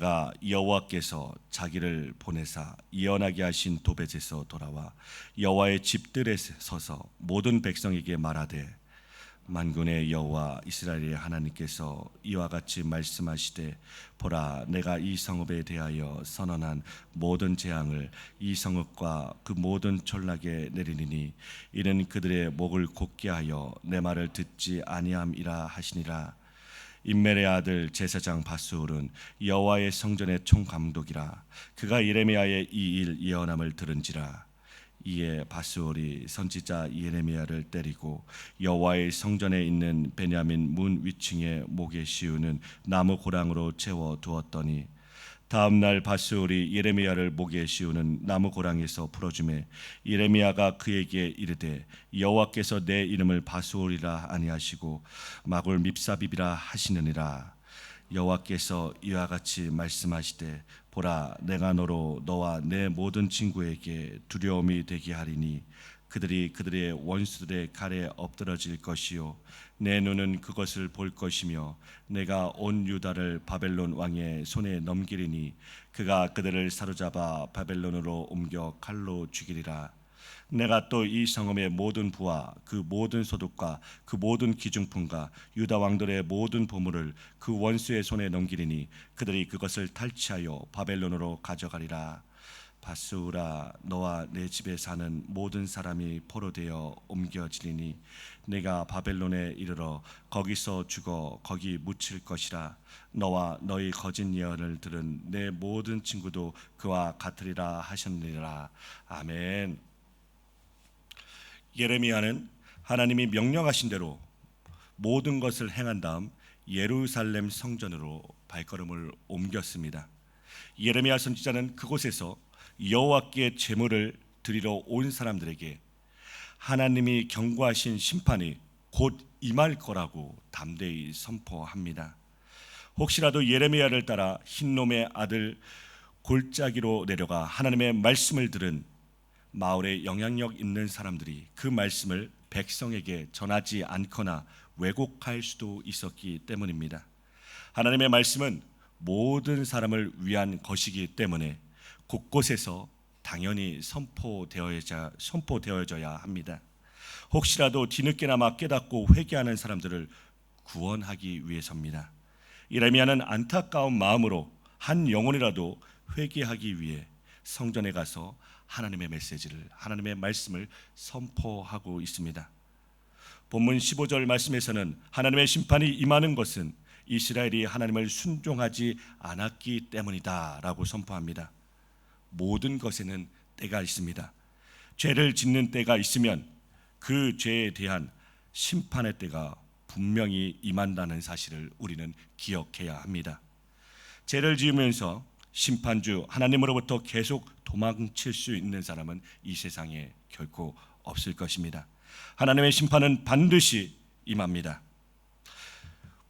예레미야가 여호와께서 자기를 보내사 예언하게 하신 도벳에서 돌아와 여호와의 집들에 서서 모든 백성에게 말하되 만군의 여호와 이스라엘의 하나님께서 이와 같이 말씀하시되 보라 내가 이 성읍에 대하여 선언한 모든 재앙을 이 성읍과 그 모든 전락에 내리리니 이는 그들의 목을 곧게 하여 내 말을 듣지 아니함이라 하시니라 인멜의 아들 제사장 바스울은 여호와의 성전의 총감독이라 그가 예레미야의 이 일 예언함을 들은지라. 이에 바스올이 선지자 예레미야를 때리고 여호와의 성전에 있는 베냐민 문 위층에 목에 씌우는 나무 고랑으로 채워 두었더니 다음 날 바스올이 예레미야를 목에 씌우는 나무 고랑에서 풀어주매 예레미야가 그에게 이르되 여호와께서 내 이름을 바스올이라 아니하시고 마골 밉사비비라 하시느니라. 여호와께서 이와 같이 말씀하시되 보라 내가 너로 너와 내 모든 친구에게 두려움이 되게 하리니 그들이 그들의 원수들의 칼에 엎드러질 것이요. 내 눈은 그것을 볼 것이며 내가 온 유다를 바벨론 왕의 손에 넘기리니 그가 그들을 사로잡아 바벨론으로 옮겨 칼로 죽이리라. 내가 또 이 성읍의 모든 부와 그 모든 소득과 그 모든 기중품과 유다 왕들의 모든 보물을 그 원수의 손에 넘기리니 그들이 그것을 탈취하여 바벨론으로 가져가리라 바스우라 너와 내 집에 사는 모든 사람이 포로되어 옮겨지리니 내가 바벨론에 이르러 거기서 죽어 거기 묻힐 것이라. 너와 너희 거짓 예언을 들은 내 모든 친구도 그와 같으리라 하셨느니라. 아멘. 예레미야는 하나님이 명령하신 대로 모든 것을 행한 다음 예루살렘 성전으로 발걸음을 옮겼습니다. 예레미야 선지자는 그곳에서 여호와께 제물을 드리러 온 사람들에게 하나님이 경고하신 심판이 곧 임할 거라고 담대히 선포합니다. 혹시라도 예레미야를 따라 흰놈의 아들 골짜기로 내려가 하나님의 말씀을 들은 마을에 영향력 있는 사람들이 그 말씀을 백성에게 전하지 않거나 왜곡할 수도 있었기 때문입니다. 하나님의 말씀은 모든 사람을 위한 것이기 때문에 곳곳에서 당연히 선포되어야 선포되어져야 합니다. 혹시라도 뒤늦게나마 깨닫고 회개하는 사람들을 구원하기 위해서입니다. 이레미야는 안타까운 마음으로 한 영혼이라도 회개하기 위해 성전에 가서 하나님의 메시지를 하나님의 말씀을 선포하고 있습니다. 본문 15절 말씀에서는 하나님의 심판이 임하는 것은 이스라엘이 하나님을 순종하지 않았기 때문이다라고 선포합니다. 모든 것에는 때가 있습니다. 죄를 짓는 때가 있으면 그 죄에 대한 심판의 때가 분명히 임한다는 사실을 우리는 기억해야 합니다. 죄를 지으면서 심판주 하나님으로부터 계속 도망칠 수 있는 사람은 이 세상에 결코 없을 것입니다. 하나님의 심판은 반드시 임합니다.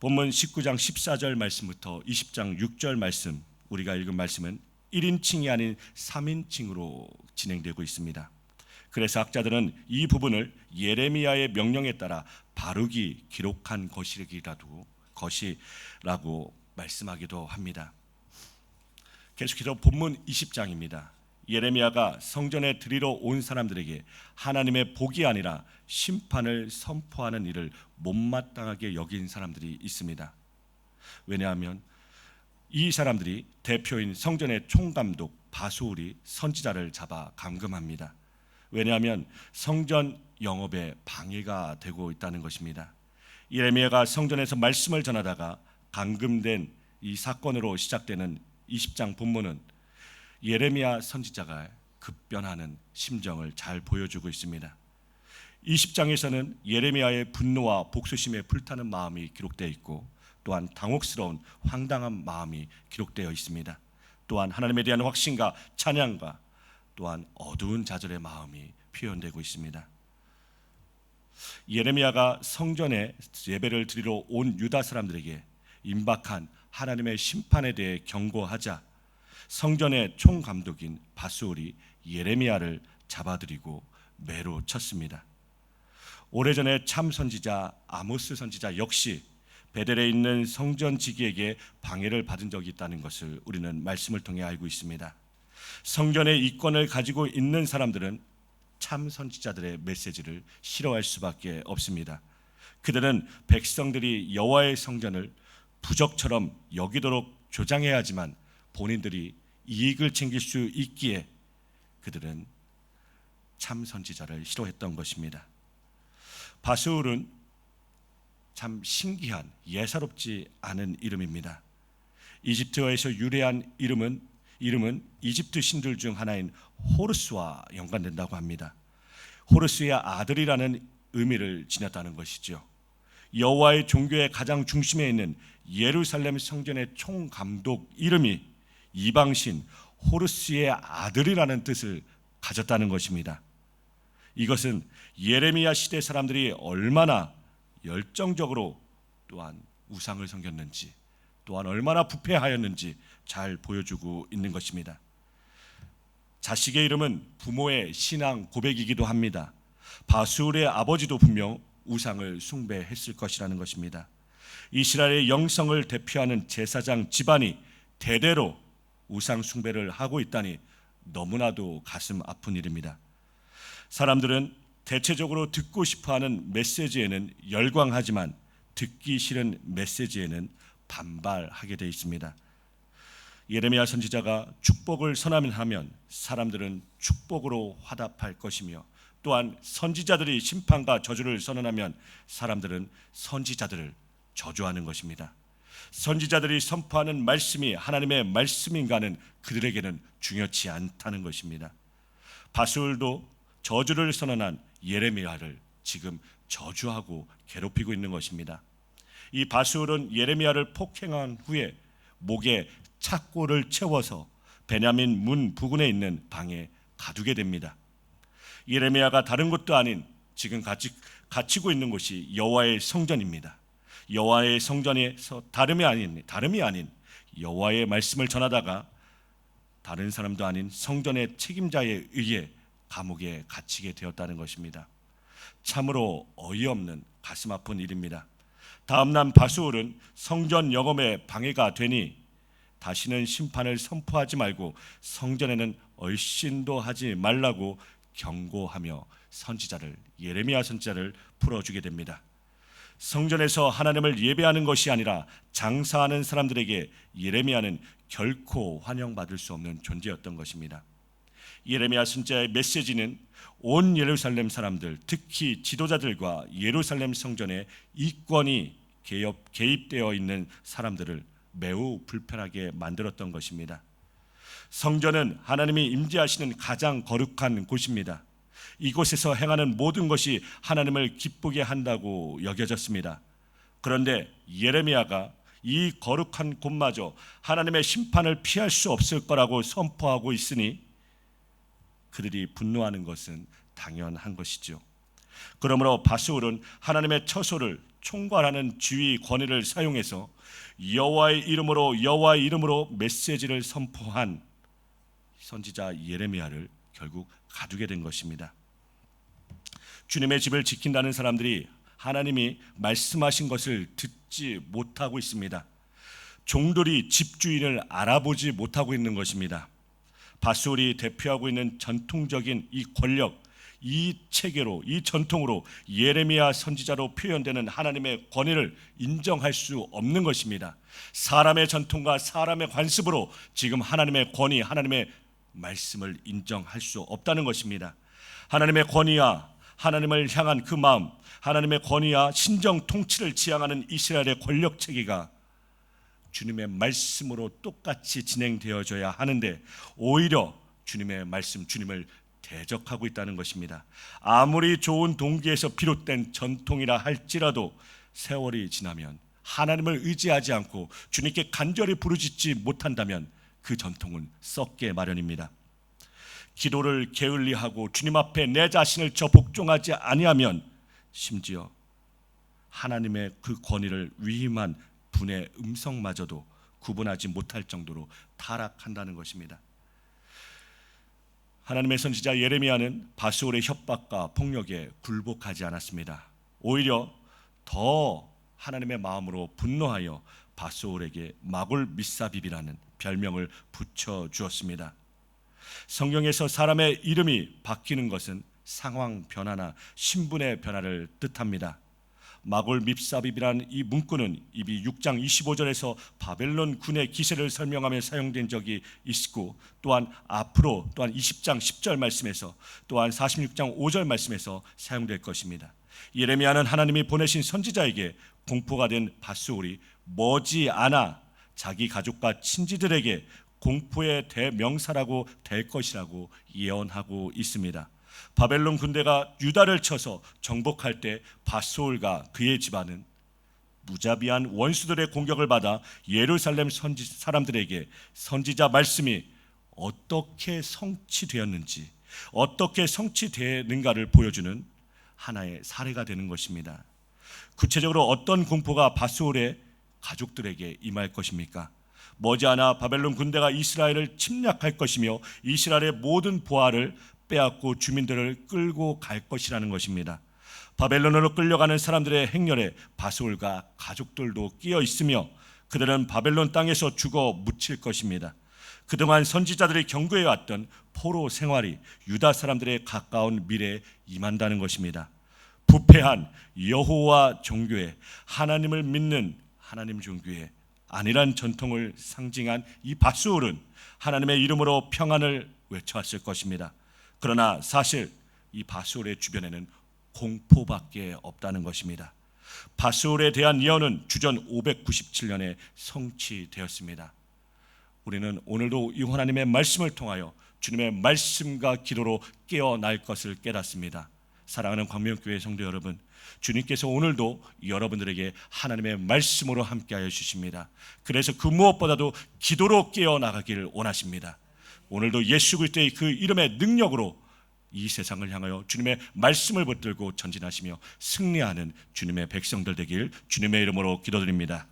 본문 19장 14절 말씀부터 20장 6절 말씀 우리가 읽은 말씀은 1인칭이 아닌 3인칭으로 진행되고 있습니다. 그래서 학자들은 이 부분을 예레미야의 명령에 따라 바르기 기록한 것이라도 것이라고 말씀하기도 합니다. 계속해서 본문 20장입니다. 예레미야가 성전에 드리러 온 사람들에게 하나님의 복이 아니라 심판을 선포하는 일을 못마땅하게 여긴 사람들이 있습니다. 왜냐하면 이 사람들이 대표인 성전의 총감독 바수울이 선지자를 잡아 감금합니다. 왜냐하면 성전 영업에 방해가 되고 있다는 것입니다. 예레미야가 성전에서 말씀을 전하다가 감금된 이 사건으로 시작되는 20장 본문은 예레미야 선지자가 급변하는 심정을 잘 보여주고 있습니다. 20장에서는 예레미야의 분노와 복수심에 불타는 마음이 기록되어 있고 또한 당혹스러운 황당한 마음이 기록되어 있습니다. 또한 하나님에 대한 확신과 찬양과 또한 어두운 좌절의 마음이 표현되고 있습니다. 예레미야가 성전에 예배를 드리러 온 유다 사람들에게 임박한 하나님의 심판에 대해 경고하자 성전의 총감독인 바수올이 예레미야를 잡아들이고 매로 쳤습니다. 오래전에 참 선지자 아모스 선지자 역시 베델에 있는 성전 지기에게 방해를 받은 적이 있다는 것을 우리는 말씀을 통해 알고 있습니다. 성전의 이권을 가지고 있는 사람들은 참 선지자들의 메시지를 싫어할 수밖에 없습니다. 그들은 백성들이 여호와의 성전을 부적처럼 여기도록 조장해야 하지만 본인들이 이익을 챙길 수 있기에 그들은 참 선지자를 싫어했던 것입니다. 바스울은 참 신기한 예사롭지 않은 이름입니다. 이집트어에서 유래한 이름은 이름은 이집트 신들 중 하나인 호르스와 연관된다고 합니다. 호르스의 아들이라는 의미를 지녔다는 것이죠. 여호와의 종교의 가장 중심에 있는 예루살렘 성전의 총감독 이름이 이방신 호르스의 아들이라는 뜻을 가졌다는 것입니다. 이것은 예레미야 시대 사람들이 얼마나 열정적으로 또한 우상을 섬겼는지 또한 얼마나 부패하였는지 잘 보여주고 있는 것입니다. 자식의 이름은 부모의 신앙 고백이기도 합니다. 바술의 아버지도 분명 우상을 숭배했을 것이라는 것입니다. 이스라엘의 영성을 대표하는 제사장 집안이 대대로 우상 숭배를 하고 있다니 너무나도 가슴 아픈 일입니다. 사람들은 대체적으로 듣고 싶어 하는 메시지에는 열광하지만 듣기 싫은 메시지에는 반발하게 되어 있습니다. 예레미야 선지자가 축복을 선언하면 사람들은 축복으로 화답할 것이며 또한 선지자들이 심판과 저주를 선언하면 사람들은 선지자들을 저주하는 것입니다. 선지자들이 선포하는 말씀이 하나님의 말씀인가는 그들에게는 중요치 않다는 것입니다. 바술도 저주를 선언한 예레미야를 지금 저주하고 괴롭히고 있는 것입니다. 이 바술은 예레미야를 폭행한 후에 목에 착고를 채워서 베냐민 문 부근에 있는 방에 가두게 됩니다. 예레미야가 다른 것도 아닌 지금 갇히, 갇히고 있는 곳이 여호와의 성전입니다. 여호와의 성전에서 다름이 아닌 다름이 아닌 여호와의 말씀을 전하다가 다른 사람도 아닌 성전의 책임자에 의해 감옥에 갇히게 되었다는 것입니다. 참으로 어이없는 가슴 아픈 일입니다. 다음 날 바수울은 성전 영업에 방해가 되니 다시는 심판을 선포하지 말고 성전에는 얼씬도 하지 말라고 경고하며 선지자를 예레미야 선지자를 풀어주게 됩니다. 성전에서 하나님을 예배하는 것이 아니라 장사하는 사람들에게 예레미야는 결코 환영받을 수 없는 존재였던 것입니다. 예레미야 선지자의 메시지는 온 예루살렘 사람들, 특히 지도자들과 예루살렘 성전에 이권이 개입, 개입되어 있는 사람들을 매우 불편하게 만들었던 것입니다. 성전은 하나님이 임재하시는 가장 거룩한 곳입니다. 이곳에서 행하는 모든 것이 하나님을 기쁘게 한다고 여겨졌습니다. 그런데 예레미야가 이 거룩한 곳마저 하나님의 심판을 피할 수 없을 거라고 선포하고 있으니 그들이 분노하는 것은 당연한 것이죠. 그러므로 바스울은 하나님의 처소를 총괄하는 지휘 권위를 사용해서 여호와의 이름으로 여호와의 이름으로 메시지를 선포한 선지자 예레미야를 결국 가두게 된 것입니다. 주님의 집을 지킨다는 사람들이 하나님이 말씀하신 것을 듣지 못하고 있습니다. 종들이 집주인을 알아보지 못하고 있는 것입니다. 바술이 대표하고 있는 전통적인 이 권력, 이 체계로, 이 전통으로 예레미야 선지자로 표현되는 하나님의 권위를 인정할 수 없는 것입니다. 사람의 전통과 사람의 관습으로 지금 하나님의 권위, 하나님의 말씀을 인정할 수 없다는 것입니다. 하나님의 권위와 하나님을 향한 그 마음, 하나님의 권위와 신정 통치를 지향하는 이스라엘의 권력 체계가 주님의 말씀으로 똑같이 진행되어져야 하는데 오히려 주님의 말씀, 주님을 대적하고 있다는 것입니다. 아무리 좋은 동기에서 비롯된 전통이라 할지라도 세월이 지나면 하나님을 의지하지 않고 주님께 간절히 부르짖지 못한다면 그 전통은 썩게 마련입니다. 기도를 게을리하고 주님 앞에 내 자신을 저 복종하지 아니하면 심지어 하나님의 그 권위를 위임한 분의 음성마저도 구분하지 못할 정도로 타락한다는 것입니다. 하나님의 선지자 예레미야는 바스올의 협박과 폭력에 굴복하지 않았습니다. 오히려 더 하나님의 마음으로 분노하여 바소울에게 마골 미사비비라는 별명을 붙여 주었습니다. 성경에서 사람의 이름이 바뀌는 것은 상황 변화나 신분의 변화를 뜻합니다. 마골 밉사비비란 이 문구는 이미 6장 25절에서 바벨론 군의 기세를 설명하며 사용된 적이 있고 또한 앞으로 또한 20장 10절 말씀에서 또한 46장 5절 말씀에서 사용될 것입니다. 예레미야는 하나님이 보내신 선지자에게 공포가 된 바스올이 머지않아 자기 가족과 친지들에게 공포의 대명사라고 될 것이라고 예언하고 있습니다. 바벨론 군대가 유다를 쳐서 정복할 때 바소울과 그의 집안은 무자비한 원수들의 공격을 받아 예루살렘 선지 사람들에게 선지자 말씀이 어떻게 성취되었는지 어떻게 성취되는가를 보여주는 하나의 사례가 되는 것입니다. 구체적으로 어떤 공포가 바소울의 가족들에게 임할 것입니까? 머지않아 바벨론 군대가 이스라엘을 침략할 것이며 이스라엘의 모든 보화를 빼앗고 주민들을 끌고 갈 것이라는 것입니다. 바벨론으로 끌려가는 사람들의 행렬에 바솔과 가족들도 끼어 있으며 그들은 바벨론 땅에서 죽어 묻힐 것입니다. 그동안 선지자들이 경고해 왔던 포로 생활이 유다 사람들의 가까운 미래에 임한다는 것입니다. 부패한 여호와 종교에 하나님을 믿는 하나님 종교에 아니란 전통을 상징한 이 바수울은 하나님의 이름으로 평안을 외쳐왔을 것입니다. 그러나 사실 이 바수울의 주변에는 공포밖에 없다는 것입니다. 바수울에 대한 예언은 주전 597년에 성취되었습니다. 우리는 오늘도 이 하나님의 말씀을 통하여 주님의 말씀과 기도로 깨어날 것을 깨닫습니다. 사랑하는 광명교회 성도 여러분, 주님께서 오늘도 여러분들에게 하나님의 말씀으로 함께하여 주십니다. 그래서 그 무엇보다도 기도로 깨어나가기를 원하십니다. 오늘도 예수 그리스도의 그 이름의 능력으로 이 세상을 향하여 주님의 말씀을 붙들고 전진하시며 승리하는 주님의 백성들 되길 주님의 이름으로 기도드립니다.